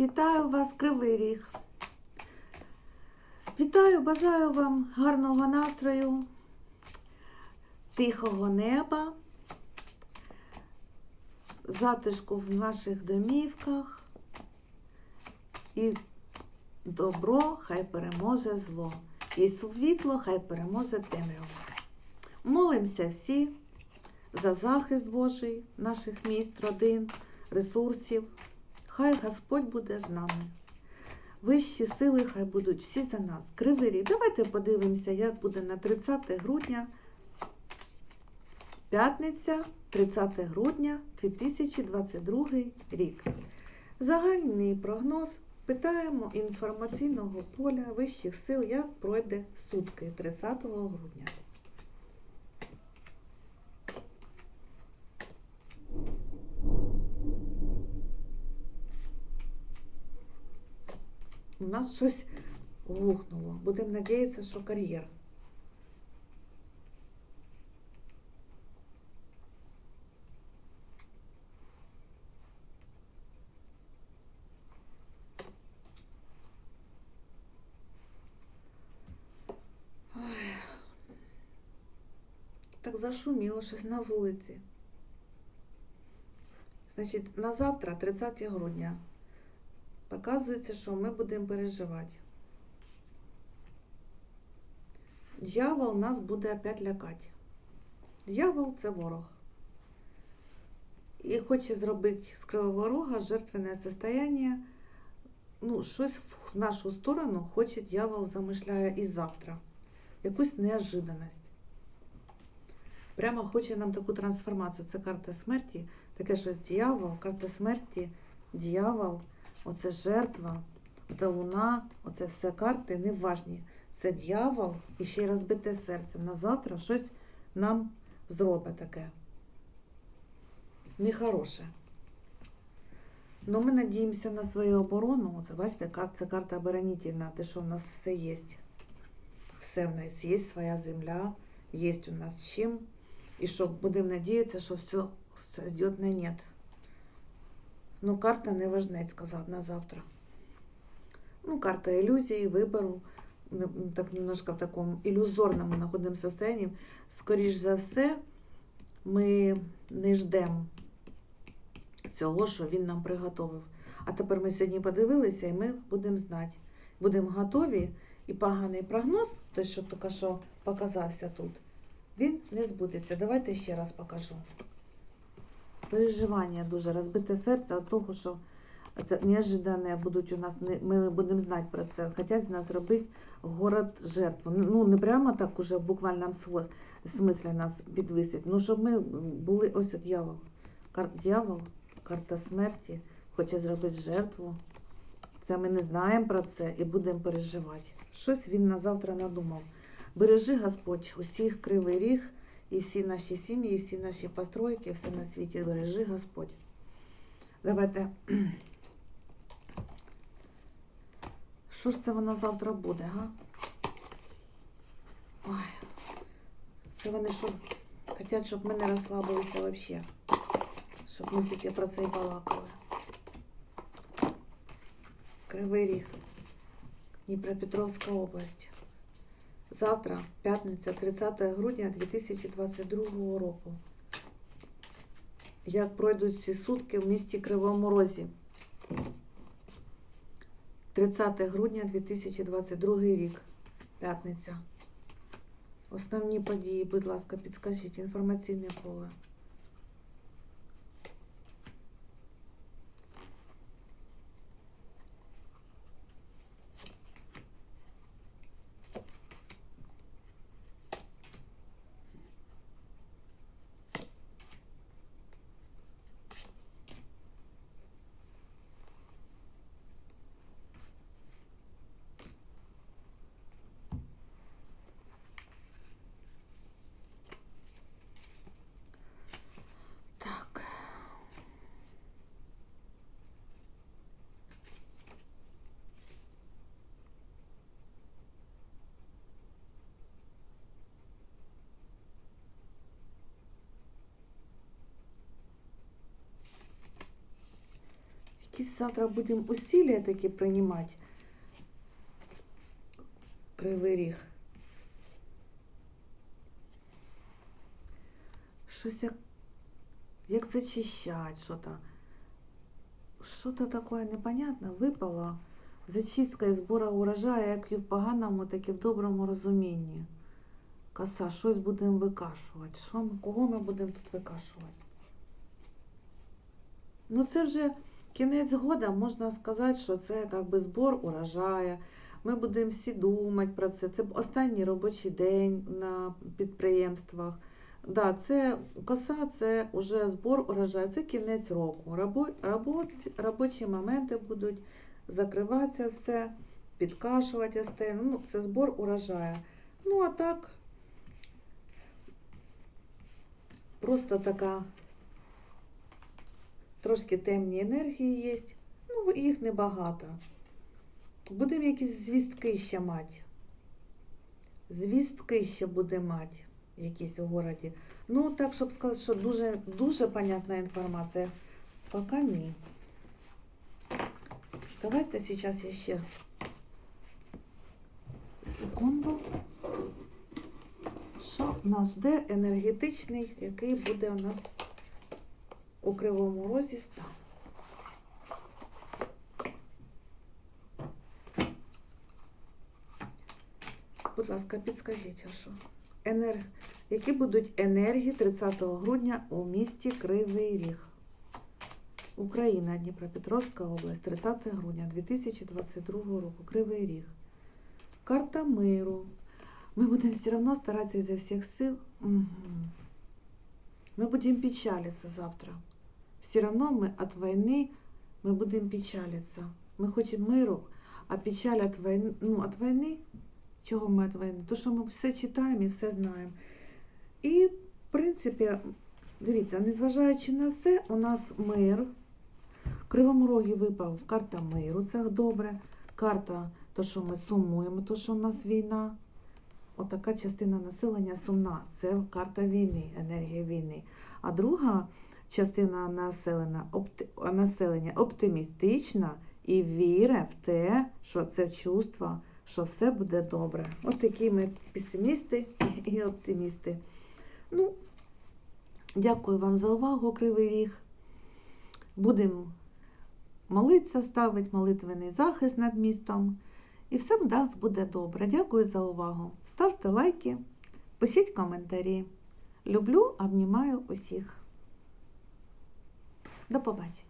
Вітаю вас, Кривий Ріг. Вітаю, бажаю вам гарного настрою, тихого неба, затишку в наших домівках і добро хай переможе зло, і світло хай переможе темряву. Молимося всі за захист Божий наших міст, родин, ресурсів. Хай Господь буде з нами. Вищі сили хай будуть всі за нас. Кривий рік. Давайте подивимося, як буде на 30 грудня. П'ятниця, 30 грудня 2022 рік. Загальний прогноз. Питаємо інформаційного поля вищих сил, як пройде сутки 30 грудня. У нас щось гухнуло. Будемо надіятися, що кар'єр. Так зашуміло щось на вулиці. Значить, на завтра, 30 грудня, показується, що ми будемо переживати. Дьявол нас буде опять лякати. Дьявол це ворог. І хоче зробити з кривого рога жертвенне состояние. Ну, щось в нашу сторону хоче дьявол замишляє і завтра. Якусь неожиданність. Прямо хоче нам таку трансформацію. Це карта смерті, таке щось дьявол, карта смерті, дьявол. Оце жертва, оце луна, оце все карти неважні. Це дьявол і ще й розбите серце. На завтра щось нам зробить таке. Нехороше. Но ми надіємося на свою оборону. Це бачите, це карта оборонительна, те, що в нас все є. Все в нас є своя земля, є у нас чим. І що будемо надіятися, що все йде на нет. Ну, карта не важнець сказати на завтра. Ну, карта иллюзии, вибору. Ну, Так немножко в такому ілюзорному знаходимо состоянні. Скоріш за все, ми не ждемо цього, що він нам приготовив. А тепер ми сьогодні подивилися і ми будемо знати. Будемо готові, і поганий прогноз, той, що тільки що показався тут, він не збудеться. Давайте ще раз покажу переживання дуже розбите серце від того, що це неожиданне будуть у нас. Ми будемо знати про це. Хотять з нас зробити город жертву. Ну не прямо так уже в буквальному смислі нас підвисить. Ну щоб ми були ось от дьявол. Дьявол, карта смерті, хоче зробити жертву. Це ми не знаємо про це і будемо переживати. Щось він на завтра надумав. Бережи Господь усіх кривий ріг і всі наші сім'ї, і всі наші постройки, все на світі бережи Господь. Давайте. Що ж це вона завтра буде, га? Ой. Це вони що, хочуть, щоб ми не розслабилися взагалі. Щоб ми тільки про це і балакали. Кривий Ріг, Дніпропетровська область. Завтра, п'ятниця, 30 грудня 2022 року. Як пройдуть ці сутки в місті Кривому Розі? 30 грудня 2022 рік. П'ятниця. Основні події, будь ласка, підскажіть інформаційне поле. Якісь завтра будемо усилия такі приймати. Кривий ріг. Щось як, як зачищать що-то. Що-то таке непонятне випало. Зачистка і збора урожаю, як і в поганому, так і в доброму розумінні. Коса, щось будемо викашувати. Що ми, кого ми будемо тут викашувати? Ну, це вже кінець года, можна сказати, що це як би збор урожаю. Ми будемо всі думати про це. Це останній робочий день на підприємствах. Да, це коса, це вже збор урожаю, це кінець року. Робо, робо- робочі моменти будуть закриватися все, підкашувати остальне. Ну, це збор урожаю. Ну, а так, просто така трошки темні енергії є. Ну, їх небагато. Будемо якісь звістки ще мати. Звістки ще буде мати якісь у городі. Ну, так, щоб сказати, що дуже, дуже понятна інформація. Поки ні. Давайте зараз я ще секунду. Що нас жде енергетичний, який буде у нас у кривому розі стан. Будь ласка, підскажіть, а що? Енер... Які будуть енергії 30 грудня у місті Кривий Ріг? Україна, Дніпропетровська область, 30 грудня 2022 року. Кривий Ріг. Карта миру. Ми будемо все одно старатися изо всіх сил. Угу. Мы будем печалиться завтра Все равно мы от войны мы будем печалиться. Мы хотим миру, а печаль от войны, ну, от войны, чого ми від війни? То, що ми все читаємо і все знаємо. І, в принципі, дивіться, незважаючи на все, у нас мир. В Кривому Рогі випав карта миру, це добре. Карта, то, що ми сумуємо, то, що у нас війна. Отака частина населення сумна. Це карта війни, енергія війни. А друга частина населення, опти, населення оптимістична і віре в те, що це чувство, що все буде добре. От такі ми песимісти і оптимісти. Ну, дякую вам за увагу, Кривий Ріг. Будемо молитися, ставити молитвений захист над містом. І все в нас буде добре. Дякую за увагу. Ставте лайки, пишіть коментарі. Люблю, обнімаю усіх. До побачення.